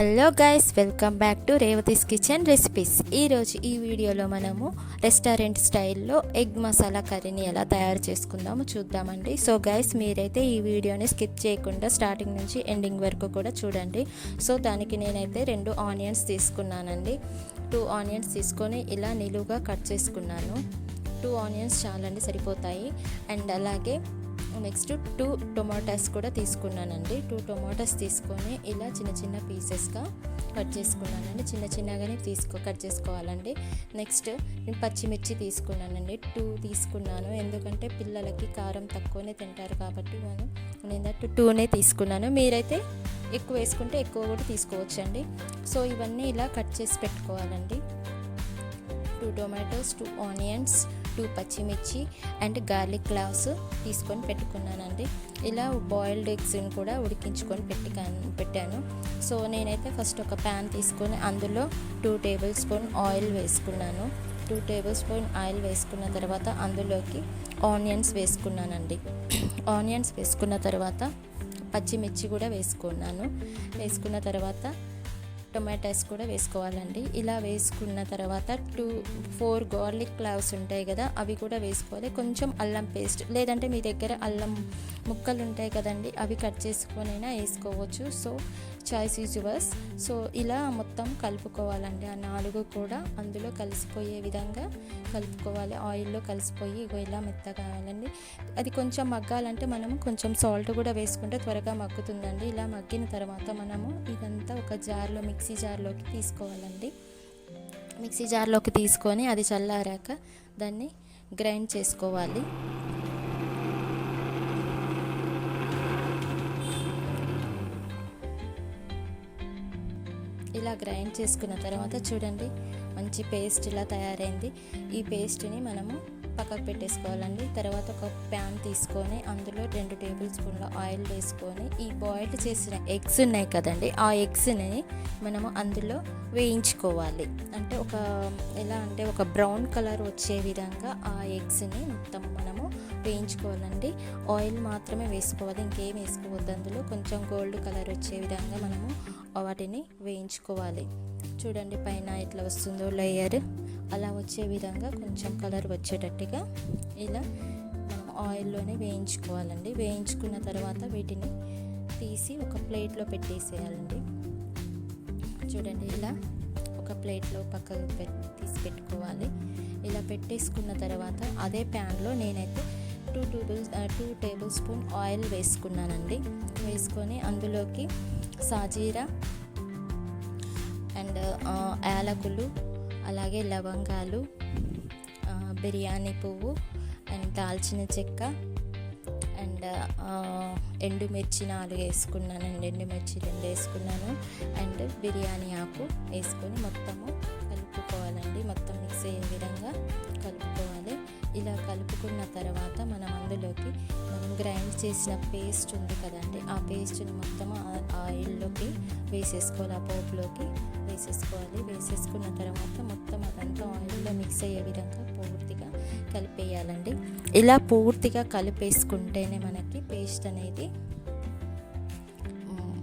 Hello guys welcome back to Revathi's kitchen recipes. ఈరోజు ఈ వీడియోలో మనము రెస్టారెంట్ స్టైల్లో ఎగ్ మసాలా కర్రీని ఎలా తయారు చేసుకుందామో చూద్దామండి. సో గైస్ మీరైతే ఈ వీడియోని స్కిప్ చేయకుండా స్టార్టింగ్ నుంచి ఎండింగ్ వరకు కూడా చూడండి. సో దానికి నేనైతే రెండు ఆనియన్స్ తీసుకున్నానండి. టూ ఆనియన్స్ తీసుకొని ఇలా నిలువుగా కట్ చేసుకున్నాను. టూ ఆనియన్స్ చాలండి సరిపోతాయి. అండ్ అలాగే నెక్స్ట్ టూ టొమాటోస్ కూడా తీసుకున్నానండి. టూ టొమాటోస్ తీసుకొని ఇలా చిన్న చిన్న పీసెస్గా కట్ చేసుకున్నానండి. చిన్న చిన్నగానే తీసుకో కట్ చేసుకోవాలండి. నెక్స్ట్ నేను పచ్చిమిర్చి తీసుకున్నానండి. టూ తీసుకున్నాను. ఎందుకంటే పిల్లలకి కారం తక్కువనే తింటారు కాబట్టి నేను నేను టూనే తీసుకున్నాను. మీరైతే ఎక్కువ వేసుకుంటే ఎక్కువ కూడా తీసుకోవచ్చండి. సో ఇవన్నీ ఇలా కట్ చేసి పెట్టుకోవాలండి. Two tomatoes two onions two పచ్చిమిర్చి అండ్ గార్లిక్ క్లావ్స్ తీసుకొని పెట్టుకున్నానండి. ఇలా బాయిల్డ్ ఎగ్స్ని కూడా ఉడికించుకొని పెట్టి పెట్టాను. సో నేనైతే ఫస్ట్ ఒక ప్యాన్ తీసుకొని అందులో టూ టేబుల్ స్పూన్ ఆయిల్ వేసుకున్నాను. టూ టేబుల్ స్పూన్ ఆయిల్ వేసుకున్న తర్వాత అందులోకి ఆనియన్స్ వేసుకున్నానండి. ఆనియన్స్ వేసుకున్న తర్వాత పచ్చిమిర్చి కూడా వేసుకున్నాను. వేసుకున్న తర్వాత టొమాటోస్ కూడా వేసుకోవాలండి. ఇలా వేసుకున్న తర్వాత టూ ఫోర్ గార్లిక్ క్లావ్స్ ఉంటాయి కదా అవి కూడా వేసుకోవాలి. కొంచెం అల్లం పేస్ట్ లేదంటే మీ దగ్గర అల్లం ముక్కలు ఉంటాయి కదండి అవి కట్ చేసుకొనైనా వేసుకోవచ్చు. So choice is yours so ఇలా మొత్తం కలుపుకోవాలండి. ఆ నాలుగు కూడా అందులో కలిసిపోయే విధంగా కలుపుకోవాలి. ఆయిల్లో కలిసిపోయి ఇగో ఇలా మెత్తగా కావాలండి. అది కొంచెం మగ్గాలంటే మనము కొంచెం సాల్ట్ కూడా వేసుకుంటే త్వరగా మగ్గుతుందండి. ఇలా మగ్గిన తర్వాత మనము ఇదంతా ఒక జార్లో మిక్సీ జార్లోకి తీసుకోవాలండి. మిక్సీ జార్లోకి తీసుకొని అది చల్లారాక దాన్ని గ్రైండ్ చేసుకోవాలి. ఇలా గ్రైండ్ చేసుకున్న తర్వాత చూడండి మంచి పేస్ట్ ఇలా తయారైంది. ఈ పేస్ట్ని మనము పక్కకు పెట్టేసుకోవాలండి. తర్వాత ఒక ప్యాన్ తీసుకొని అందులో రెండు టేబుల్ స్పూన్ల ఆయిల్ వేసుకొని ఈ బాయిల్డ్ చేసిన ఎగ్స్ ఉన్నాయి కదండి ఆ ఎగ్స్ని మనము అందులో వేయించుకోవాలి. అంటే ఒక ఎలా అంటే ఒక బ్రౌన్ కలర్ వచ్చే విధంగా ఆ ఎగ్స్ని మొత్తం మనము వేయించుకోవాలండి. ఆయిల్ మాత్రమే వేసుకోవాలి ఇంకేం వేసుకోవద్దు. అందులో కొంచెం గోల్డ్ కలర్ వచ్చే విధంగా మనము వాటిని వేయించుకోవాలి. చూడండి పైన ఎట్లా వస్తుందో లేయర్. అలా వచ్చే విధంగా కొంచెం కలర్ వచ్చేటట్టుగా ఇలా మనం ఆయిల్లోనే వేయించుకోవాలండి. వేయించుకున్న తర్వాత వీటిని తీసి ఒక ప్లేట్లో పెట్టేసేయాలండి. చూడండి ఇలా ఒక ప్లేట్లో పక్కకు తీసి పెట్టుకోవాలి. ఇలా పెట్టేసుకున్న తర్వాత అదే ప్యాన్లో నేనైతే two table two tablespoon oil వేసుకున్నానండి. వేసుకొని అందులోకి సాజీరా అండ్ యాలకులు అలాగే లవంగాలు బిర్యానీ పువ్వు అండ్ దాల్చిన చెక్క అండ్ ఎండుమిర్చి నాలుగు వేసుకున్నానండి. ఎండుమిర్చి రెండు వేసుకున్నాను అండ్ బిర్యానీ ఆకు వేసుకొని మొత్తము కలుపుకోవాలండి. మొత్తం మిక్స్ అయ్యే విధంగా కలుపుకోవాలి. ఇలా కలుపుకున్న తర్వాత మనం అందులోకి మనం గ్రైండ్ చేసిన పేస్ట్ ఉంది కదండి ఆ పేస్ట్ని మొత్తం ఆయిల్లోకి వేసేసుకోవాలి ఆ పోపులోకి వేసేసుకోవాలి. వేసేసుకున్న తర్వాత మొత్తం అదంతా ఆయిల్లో మిక్స్ అయ్యే విధంగా పూర్తిగా కలిపేయాలండి. ఇలా పూర్తిగా కలిపేసుకుంటేనే మనకి పేస్ట్ అనేది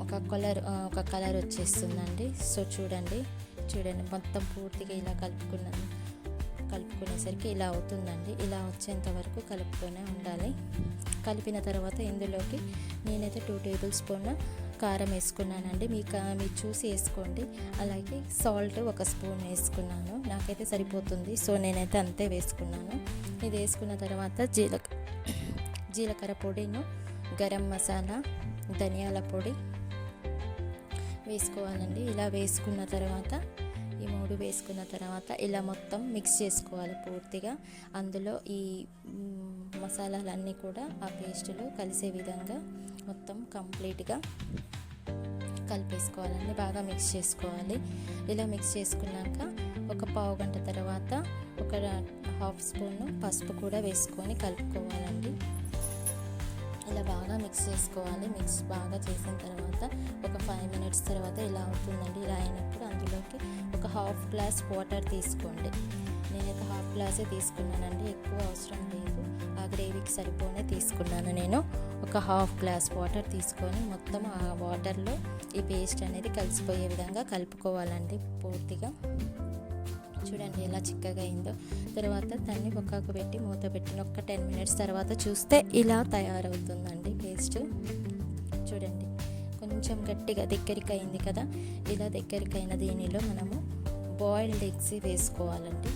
ఒక కలర్ ఒక కలర్ వచ్చేస్తుందండి. సో చూడండి చూడండి మొత్తం పూర్తిగా ఇలా కలుపుకున్నాను. కలుపుకునేసరికి ఇలా అవుతుందండి. ఇలా వచ్చేంత వరకు కలుపుతూనే ఉండాలి. కలిపిన తర్వాత ఇందులోకి నేనైతే టూ టేబుల్ స్పూన్ కారం వేసుకున్నానండి. మీ కా మీరు చూసి వేసుకోండి. అలాగే సాల్ట్ ఒక స్పూన్ వేసుకున్నాను. నాకైతే సరిపోతుంది. సో నేనైతే అంతే వేసుకున్నాను. ఇది వేసుకున్న తర్వాత జీలక జీలకర్ర పొడిను గరం మసాలా ధనియాల పొడి వేసుకోవాలండి. ఇలా వేసుకున్న తర్వాత మూడు వేసుకున్న తర్వాత ఇలా మొత్తం మిక్స్ చేసుకోవాలి పూర్తిగా. అందులో ఈ మసాలాలన్నీ కూడా ఆ పేస్టులో కలిసే విధంగా మొత్తం కంప్లీట్గా కలిపేసుకోవాలండి. బాగా మిక్స్ చేసుకోవాలి. ఇలా మిక్స్ చేసుకున్నాక ఒక పావు గంట తర్వాత ఒక హాఫ్ స్పూన్ పసుపు కూడా వేసుకొని కలుపుకోవాలండి. ఇలా బాగా మిక్స్ చేసుకోవాలి. మిక్స్ బాగా చేసిన తర్వాత ఒక ఫైవ్ మినిట్స్ తర్వాత ఇలా అవుతుందండి. ఇలా అయినప్పుడు అందులోకి ఒక హాఫ్ గ్లాస్ వాటర్ తీసుకోండి. నేనైతే హాఫ్ గ్లాసే తీసుకున్నానండి. ఎక్కువ అవసరం లేదు. ఆ గ్రేవీకి సరిపోనే తీసుకున్నాను నేను. ఒక హాఫ్ గ్లాస్ వాటర్ తీసుకొని మొత్తం ఆ వాటర్లో ఈ పేస్ట్ అనేది కలిసిపోయే విధంగా కలుపుకోవాలండి పూర్తిగా. చూడండి ఎలా చిక్కగా అయిందో. తర్వాత దాన్ని పక్కకు పెట్టి మూత పెట్టిన ఒక టెన్ మినిట్స్ తర్వాత చూస్తే ఇలా తయారవుతుందండి పేస్ట్. చూడండి కొంచెం గట్టిగా దగ్గరికి అయింది కదా. ఇలా దగ్గరికి అయిన దీనిలో మనము బాయిల్డ్ ఎగ్స్ వేసుకోవాలండి.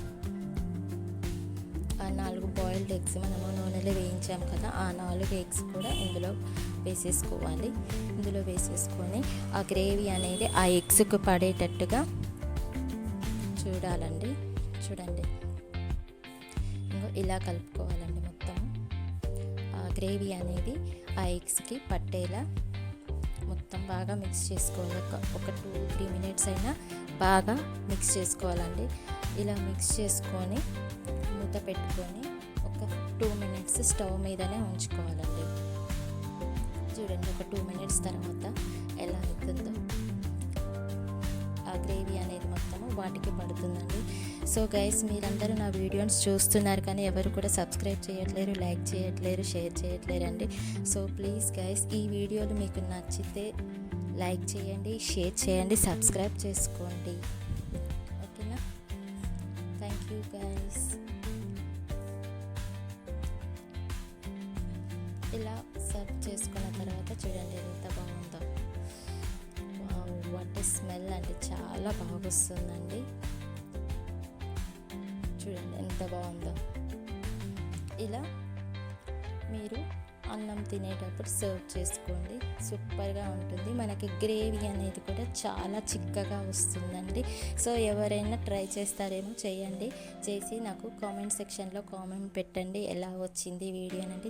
ఆ నాలుగు బాయిల్డ్ ఎగ్స్ మనము నూనెలో వేయించాం కదా ఆ నాలుగు ఎగ్స్ కూడా ఇందులో వేసేసుకోవాలి. ఇందులో వేసేసుకొని ఆ గ్రేవీ అనేది ఆ ఎగ్స్కు పడేటట్టుగా చూడాలండి. చూడండి. ఇంకో ఇలా కలుపుకోవాలండి మొత్తం. ఆ గ్రేవీ అనేది ఆ ఎగ్స్కి పట్టేలా మొత్తం బాగా మిక్స్ చేసుకోవాలి. ఒక ఒక టూ త్రీ మినిట్స్ అయినా బాగా మిక్స్ చేసుకోవాలండి. ఇలా మిక్స్ చేసుకొని మూత పెట్టుకొని ఒక టూ మినిట్స్ స్టవ్ మీదనే ఉంచుకోవాలండి. చూడండి ఒక టూ మినిట్స్ తర్వాత ఎలా అవుతుందో. ఆ గ్రేవీ అనేది మొత్తము వాటికి పడుతుందండి. సో గైస్ మీరందరూ నా వీడియోస్ చూస్తున్నారు కానీ ఎవరు కూడా సబ్స్క్రైబ్ చేయట్లేరు లైక్ చేయట్లేరు షేర్ చేయట్లేరు అండి సో ప్లీజ్ గైస్ ఈ వీడియోలు మీకు నచ్చితే లైక్ చేయండి షేర్ చేయండి సబ్స్క్రైబ్ చేసుకోండి. ఓకేనా? థ్యాంక్ యూ గైస్ ఇలా సర్వ్ చేసుకున్న తర్వాత చూడండి ఎంత బాగుందో. స్మెల్ అంటే చాలా బాగా వస్తుందండి చూడండి ఎంత బాగుందో. ఇలా మీరు అన్నం తినేటప్పుడు సర్వ్ చేసుకోండి. సూపర్గా ఉంటుంది. మనకి గ్రేవీ అనేది కూడా చాలా చిక్కగా వస్తుందండి. సో ఎవరైనా ట్రై చేస్తారేమో చేయండి. చేసి నాకు కామెంట్ సెక్షన్లో కామెంట్ పెట్టండి. ఎలా వచ్చింది వీడియో అనేది